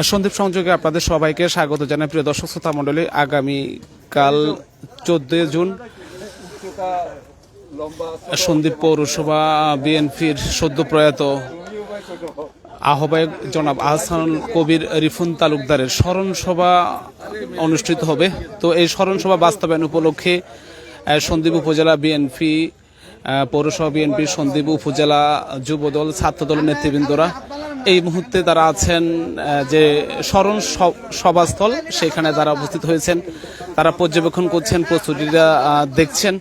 সন্দীপ সংযোগে আপনাদের সবাইকে স্বাগত জানাই। প্রিয় দর্শক, শ্রোতা মণ্ডলী আগামীকাল চোদ্দই জুন সন্দীপ পৌরসভা বিএনপির সদ্য প্রয়াত আহ্বায়ক জনাব আহসান কবির রিফুন তালুকদারের স্মরণ সভা অনুষ্ঠিত হবে। তো এই স্মরণ সভা বাস্তবায়ন উপলক্ষে সন্দীপ উপজেলা বিএনপি পৌরসভা বিএনপি, সন্দীপ উপজেলা যুবদল, ছাত্রদল নেতৃবৃন্দরা এই মুহূর্তে তারা আছেন যে স্মরণ সভাস্থল সেখানে তারা উপস্থিত হয়েছেন। তারা পর্যবেক্ষণ করছেন প্রস্তুতিটা আহ, দেখছেন।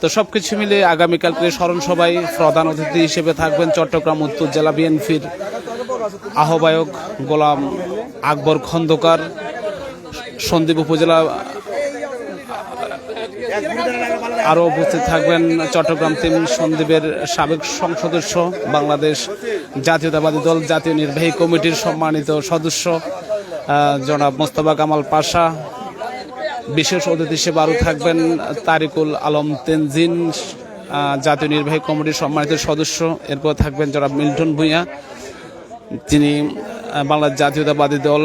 তো সবকিছু মিলে আগামীকালকে স্মরণ সভায় প্রধান অতিথি হিসেবে থাকবেন চট্টগ্রাম উত্তর জেলা বিএনপির আহ্বায়ক গোলাম আকবর খন্দকার সন্দ্বীপ উপজেলা আরও উপস্থিত থাকবেন চট্টগ্রাম তিন সন্দ্বীপের সাবেক সংসদস্য বাংলাদেশ জাতীয়তাবাদী দল, জাতীয় নির্বাহী কমিটির সম্মানিত সদস্য জনাব মোস্তফা কামাল পাশা। বিশেষ অতিথি হিসেবে আরও থাকবেন তারিকুল আলম তেনজিন জাতীয় নির্বাহী কমিটির সম্মানিত সদস্য। এরপর থাকবেন জনাব মিল্টন ভূঁইয়া তিনি বাংলার জাতীয়তাবাদী দল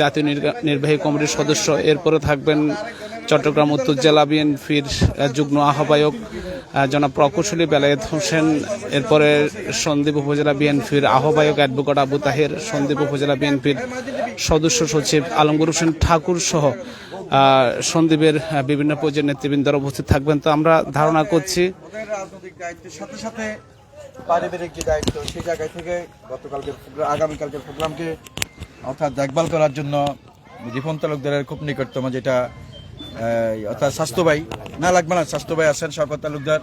জাতীয় নির্বাহী কমিটির সদস্য। এরপরে থাকবেন চট্টগ্রাম উত্তর জেলা বিএনপির যুগ্ম আহ্বায়ক আহ, জনাব প্রকৌশলী বেলায়েত হোসেন এরপরে সন্দ্বীপ উপজেলা বিএনপির আহ্বায়ক অ্যাডভোকেট আবু তাহের সন্দীপ উপজেলা বিএনপির সদস্য সচিব আলমগুর হোসেন ঠাকুর সহ আহ, সন্দ্বীপের বিভিন্ন পর্যায়ের নেতৃবৃন্দরা উপস্থিত থাকবেন। তো আমরা ধারণা করছি দায়িত্বের সাথে সাথে পারিবারিক যে দায়িত্ব সেই জায়গা থেকে গতকালকের আগামীকালকের প্রোগ্রামকে অর্থাৎ দেখভাল করার জন্য রিপন তালুকদারের খুব নিকটতম যেটা অর্থাৎ স্বাস্থ্যবাই না লাগবে না স্বাস্থ্যবাই আছেন শওকত তালুকদার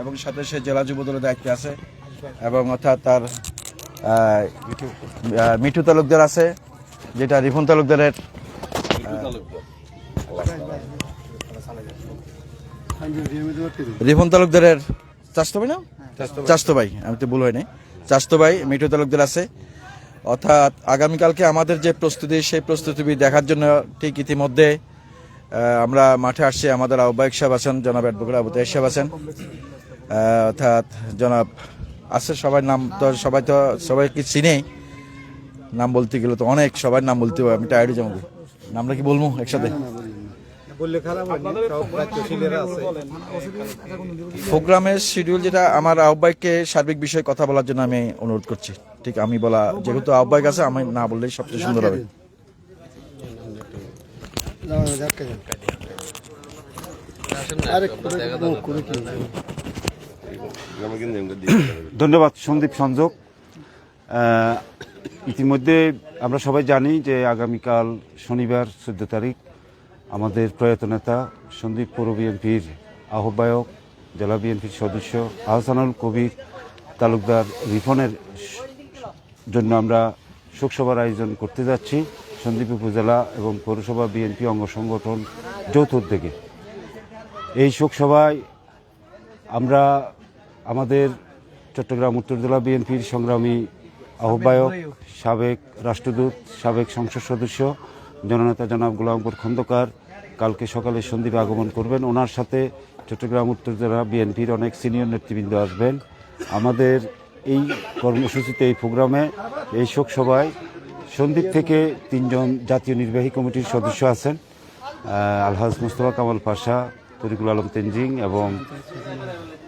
এবং সাথে সে জেলা যুব দলের দায়িত্বে আছে এবং অর্থাৎ তার মিঠু তালুকদার আছে যেটা রিপন তালুকদারের রিপন তালুকদারের চাষতো ভাই না? চাষতো ভাই। আমি তো ভুল হয়নি চাষতো ভাই মিঠু তালুকদার আছে। অর্থাৎ আগামীকালকে আমাদের যে প্রস্তুতি সেই প্রস্তুতি দেখার জন্য ঠিক ইতিমধ্যে আমরা মাঠে আসছি। আমাদের আহ্বায়ক সাহেব আছেন, জনাব অ্যাডভোকেট আবু তাহের সাহেব আছেন। অর্থাৎ জনাব আছে, সবার নাম তো, সবাই তো সবাই কি চিনে। নাম বলতে গেলে তো অনেক, সবার নাম বলতে হবে, আমি টায়ার্ড যাব। নামটা কি বলব একসাথে? প্রোগ্রামের শিডিউল যেটা, আমার আহ্বায়ককে সার্বিক বিষয়ে কথা বলার জন্য আমি অনুরোধ করছি। ঠিক, আমি বলা, যেহেতু আহ্বায়ক আছে, আমি না বললেই সবচেয়ে সুন্দর হবে। ধন্যবাদ সন্দীপ সংযোগ ইতিমধ্যে আমরা সবাই জানি যে আগামীকাল শনিবার চোদ্দ তারিখ আমাদের প্রয়াত নেতা সন্দীপ পৌর বিএনপির আহ্বায়ক, জেলা বিএনপির সদস্য আহসানুল কবির তালুকদার রিফনের জন্য আমরা শোকসভার আয়োজন করতে যাচ্ছি। সন্দীপ উপজেলা এবং পৌরসভা বিএনপি অঙ্গ সংগঠন যৌথ উদ্যোগে এই শোকসভায় আমরা আমাদের চট্টগ্রাম উত্তর জেলা বিএনপির সংগ্রামী আহ্বায়ক, সাবেক রাষ্ট্রদূত, সাবেক সংসদ সদস্য, জননেতা জনাব গোলামপুর খন্দকার কালকে সকালে সন্দীপে আগমন করবেন। ওনার সাথে চট্টগ্রাম উত্তর জেলা বিএনপির অনেক সিনিয়র নেতৃবৃন্দ আসবেন। আমাদের এই কর্মসূচিতে, এই প্রোগ্রামে, এই শোক সন্দীপ থেকে তিনজন জাতীয় নির্বাহী কমিটির সদস্য আছেন আলহাজ মুস্তফা কামাল পাশা, তরিকুল আলম তেনজিং এবং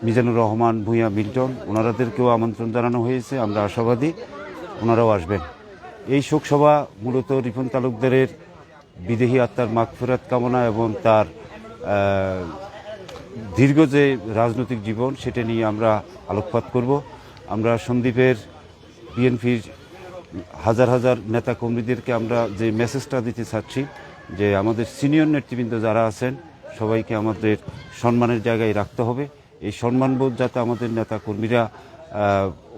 মিজানুর রহমান ভূঁইয়া মিল্টন। ওনারাদেরকেও আমন্ত্রণ জানানো হয়েছে, আমরা আশাবাদী ওনারাও আসবেন। এই শোকসভা মূলত রিপন তালুকদারের বিদেহী আত্মার মাগফেরাত কামনা এবং তার দীর্ঘ যে রাজনৈতিক জীবন, সেটা নিয়ে আমরা আলোকপাত করব। আমরা সন্দীপের বিএনপির হাজার হাজার নেতা কর্মীদেরকে আমরা যে মেসেজটা দিতে চাচ্ছি, যে আমাদের সিনিয়র নেতৃবৃন্দ যারা আছেন, সবাইকে আমাদের সম্মানের জায়গায় রাখতে হবে। এই সম্মানবোধ যাতে আমাদের নেতা কর্মীরা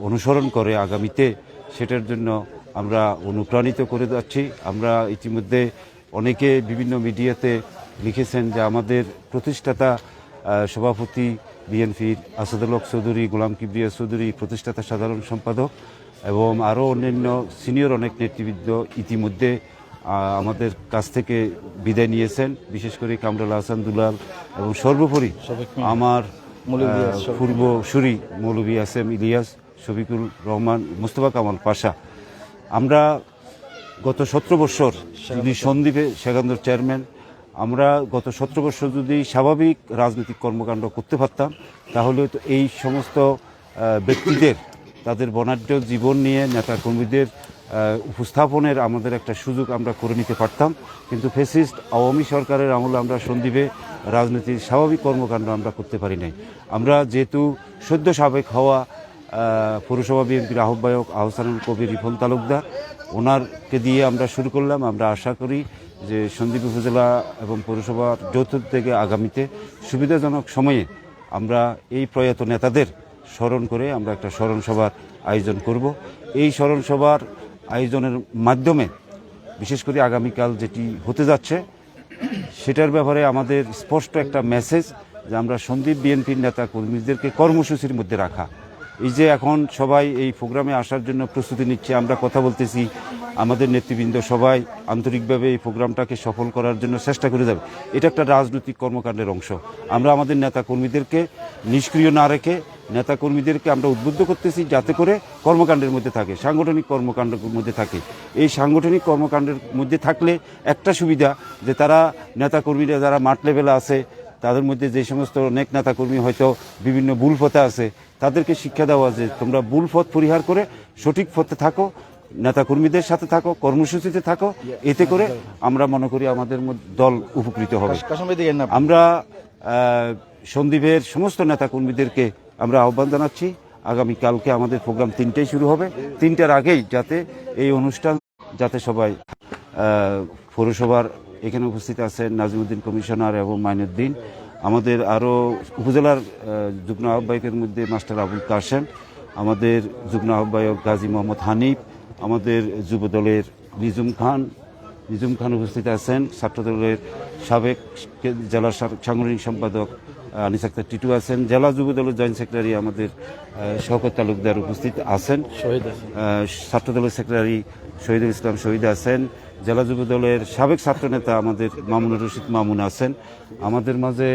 অনুসরণ করে আগামীতে, সেটার জন্য আমরা অনুপ্রাণিত করে যাচ্ছি। আমরা ইতিমধ্যে অনেকে বিভিন্ন মিডিয়াতে লিখেছেন যে আমাদের প্রতিষ্ঠাতা সভাপতি বিএনপির আসাদুল হক চৌধুরী, গোলাম কিবরিয়া চৌধুরী, প্রতিষ্ঠাতা সাধারণ সম্পাদক। এবং আরও অন্যান্য সিনিয়র অনেক নেতৃবৃন্দ ইতিমধ্যে আমাদের কাছ থেকে বিদায় নিয়েছেন বিশেষ করে কামরুল হাসান দুলাল এবং সর্বোপরি আমার পূর্ব সুরি মৌলভী আসেম ইলিয়াস শফিকুল রহমান মুস্তফা কামাল পাশা। আমরা গত সতেরো বছর যদি সন্দীপে সেখানকার চেয়ারম্যান আমরা গত সতেরো বছর যদি স্বাভাবিক রাজনৈতিক কর্মকাণ্ড করতে পারতাম তাহলে তো এই সমস্ত ব্যক্তিদের তাদের বনাঢ্য জীবন নিয়ে নেতা কর্মীদের উপস্থাপনের আমাদের একটা সুযোগ আমরা করে নিতে পারতাম। কিন্তু ফেসিস্ট আওয়ামী সরকারের আমলে আমরা সন্দীপে রাজনীতির স্বাভাবিক কর্মকাণ্ড আমরা করতে পারি নাই। আমরা যেহেতু সদ্য সাবেক হওয়া পৌরসভা বিএনপির আহ্বায়ক আহসানুল কবির রিফন তালুকদার, ওনারকে দিয়ে আমরা শুরু করলাম। আমরা আশা করি যে সন্দীপ উপজেলা এবং পৌরসভার যৌথ থেকে আগামীতে সুবিধাজনক সময়ে আমরা এই প্রয়াত নেতাদের স্মরণ করে আমরা একটা স্মরণ সভার আয়োজন করব। এই স্মরণ সভার আয়োজনের মাধ্যমে, বিশেষ করে আগামীকাল যেটি হতে যাচ্ছে, সেটার ব্যাপারে আমাদের স্পষ্ট একটা মেসেজ যে আমরা সন্দীপ বিএনপির নেতা কর্মীদেরকে কর্মসূচির মধ্যে রাখা। এই যে এখন সবাই এই প্রোগ্রামে আসার জন্য প্রস্তুতি নিচ্ছে, আমরা কথা বলতেছি আমাদের নেতৃবৃন্দ সবাই আন্তরিকভাবে এই প্রোগ্রামটাকে সফল করার জন্য চেষ্টা করে যাবে। এটা একটা রাজনৈতিক কর্মকাণ্ডের অংশ। আমরা আমাদের নেতা কর্মীদেরকে নিষ্ক্রিয় না রেখে নেতা কর্মীদেরকে আমরা উদ্বুদ্ধ করতেছি যাতে করে কর্মকাণ্ডের মধ্যে থাকে, সাংগঠনিক কর্মকাণ্ডের মধ্যে থাকে। এই সাংগঠনিক কর্মকাণ্ডের মধ্যে থাকলে একটা সুবিধা যে তারা নেতা কর্মীরা যারা মাঠ লেভেলে আছে, তাদের মধ্যে যে সমস্ত অনেক নেতাকর্মী হয়তো বিভিন্ন ভুল পথে আছে, তাদেরকে শিক্ষা দেওয়া যে তোমরা ভুল পথ পরিহার করে সঠিক পথে থাকো নেতাকর্মীদের সাথে থাকো কর্মসূচিতে থাকো এতে করে আমরা মনে করি আমাদের দল উপকৃত হবে। আমরা সন্দীপের সমস্ত নেতাকর্মীদেরকে আমরা আহ্বান জানাচ্ছি। আগামী কালকে আমাদের প্রোগ্রাম তিনটায় শুরু হবে। তিনটার আগেই যাতে এই অনুষ্ঠান যাতে সবাই পৌরসভার এখানে উপস্থিত আছেন নাজিমুদ্দিন কমিশনার এবং মাইনুদ্দিন। আমাদের আরও উপজেলার যুগ্ম আহ্বায়কের মধ্যে মাস্টার আবুল কাশেম আমাদের যুগ্ম আহ্বায়ক গাজী মোহাম্মদ হানিফ আমাদের যুব দলের নিজুম খান। নিজুম খান উপস্থিত আছেন। ছাত্রদলের সাবেক জেলা সাংগঠনিক সম্পাদক আনিস আক্তার টিটু আছেন। জেলা যুব দলের জয়েন্ট সেক্রেটারি আমাদের শওকত তালুকদার উপস্থিত আছেন। শহীদ আহ, ছাত্রদলের সেক্রেটারি শহীদুল ইসলাম শহীদ আছেন। জেলা যুব দলের সাবেক ছাত্রনেতা আমাদের মামুনুর রশিদ মামুন আছেন। আমাদের মাঝে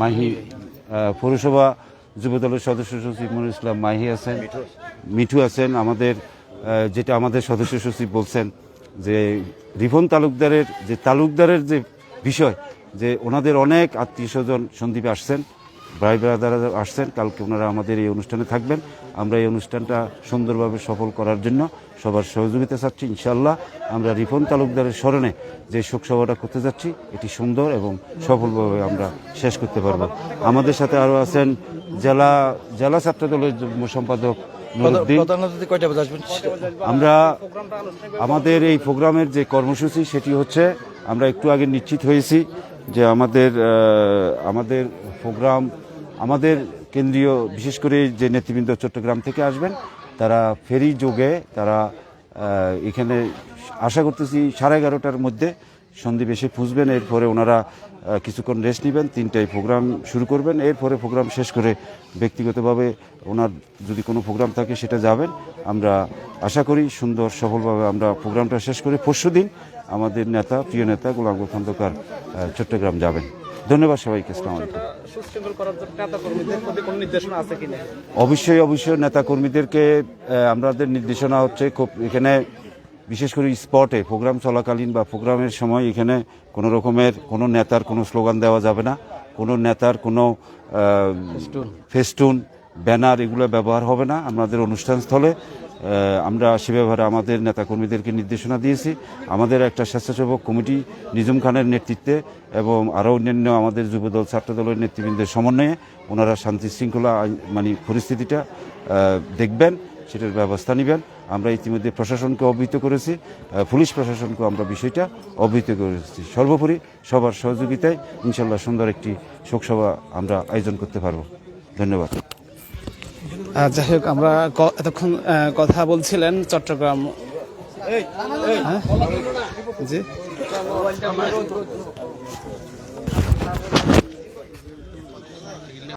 মাহি পৌরসভা যুব দলের সদস্য সচিব মনির ইসলাম মাহি আছেন। মিঠু আছেন। আমাদের যেটা আমাদের সদস্য সচিব বলছেন যে রিফন তালুকদারের, যে তালুকদারের যে বিষয়, যে ওনাদের অনেক আত্মীয় স্বজন সন্দীপে আসছেন, ভাই ব্রাদার আসছেন, কালকে ওনারা আমাদের এই অনুষ্ঠানে থাকবেন। আমরা এই অনুষ্ঠানটা সুন্দরভাবে সফল করার জন্য সবার সহযোগিতা চাচ্ছি ইনশাল্লাহ আমরা রিফন তালুকদারের স্মরণে যে শোকসভাটা করতে যাচ্ছি, এটি সুন্দর এবং সফলভাবে আমরা শেষ করতে পারব। আমাদের সাথে আরও আছেন জেলা জেলা ছাত্রদলের সম্পাদক আমরা আমাদের এই প্রোগ্রামের যে কর্মসূচি সেটি হচ্ছে আমরা একটু আগে নিশ্চিত হয়েছি যে আমাদের আমাদের প্রোগ্রাম আমাদের কেন্দ্রীয় বিশেষ করে যে নেতৃবৃন্দ চট্টগ্রাম থেকে আসবেন তারা ফেরি যোগে তারা এখানে আশা করতেছি সাড়ে এগারোটার মধ্যে সন্দীপ এসে পুষবেন এরপরে ওনারা কিছুক্ষণ রেস্ট নেবেন তিনটায় প্রোগ্রাম শুরু করবেন এরপরে প্রোগ্রাম শেষ করে ব্যক্তিগতভাবে ওনার যদি কোনো প্রোগ্রাম থাকে সেটা যাবেন। আমরা আশা করি সুন্দর সফলভাবে আমরা প্রোগ্রামটা শেষ করে পরশু দিন আমাদের নেতা প্রিয় নেতা গোলাম গোল খন্দকার চট্টগ্রাম যাবেন। ধন্যবাদ সবাইকে অবশ্যই অবশ্যই নেতা কর্মীদেরকে আমাদের নির্দেশনা হচ্ছে খুব এখানে বিশেষ করে স্পটে প্রোগ্রাম চলাকালীন বা প্রোগ্রামের সময় এখানে কোনো রকমের কোনো নেতার কোনো স্লোগান দেওয়া যাবে না। কোনো নেতার কোনো ফেস্টুন ব্যানার এগুলো ব্যবহার হবে না। আমাদের অনুষ্ঠান স্থলে আমরা সে ব্যাপারে আমাদের নেতাকর্মীদেরকে নির্দেশনা দিয়েছি। আমাদের একটা স্বেচ্ছাসেবক কমিটি নিজুম খানের নেতৃত্বে এবং আরও অন্যান্য আমাদের যুবদল ছাত্রদলের নেতৃবৃন্দের সমন্বয়ে ওনারা শান্তি শৃঙ্খলা মানে পরিস্থিতিটা দেখবেন। সেটার ব্যবস্থা নেবেন। আমরা ইতিমধ্যে প্রশাসনকে অবহিত করেছি পুলিশ প্রশাসনকে আমরা বিষয়টা অবহিত করেছি। সর্বোপরি সবার সহযোগিতায় ইনশাল্লাহ সুন্দর একটি শোকসভা আমরা আয়োজন করতে পারব। ধন্যবাদ। যাই হোক আমরা এতক্ষণ কথা বলছিলেন চট্টগ্রাম হ্যাঁ? জি।